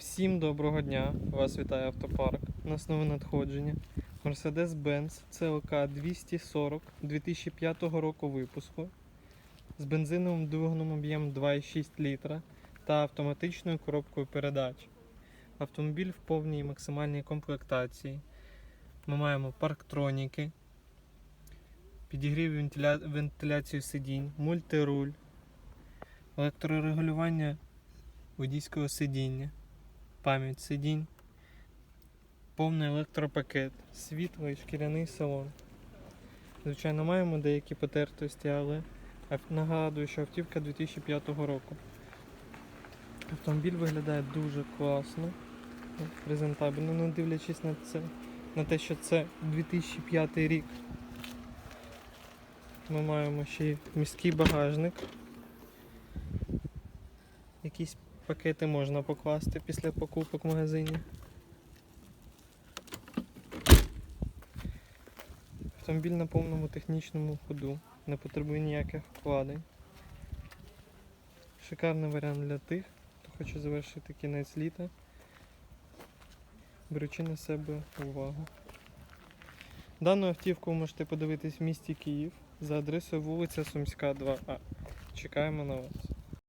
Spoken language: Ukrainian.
Всім доброго дня! Вас вітає автопарк. У нас надходження. Mercedes-Benz CLK 240 2005 року випуску з бензиновим двигуном об'ємом 2,6 літра та автоматичною коробкою передач. Автомобіль в повній максимальній комплектації. Ми маємо парктроніки, підігрів вентиля... вентиляцію сидінь, мультируль, електрорегулювання водійського сидіння пам'ять сидінь, повний електропакет, світло і шкіряний салон. Звичайно, маємо деякі потертості, але нагадую, що автівка 2005 року. Автомобіль виглядає дуже класно, ну, презентабельно, не дивлячись на це, на те, що це 2005 рік. Ми маємо ще й міський багажник. Якісь пакети можна покласти після покупок в магазині. Автомобіль на повному технічному ходу, не потребує ніяких вкладень. Шикарний варіант для тих, хто хоче завершити кінець літа, беручи на себе увагу. Дану автівку ви можете подивитись в місті Київ за адресою вулиця Сумська 2А. Чекаємо на вас.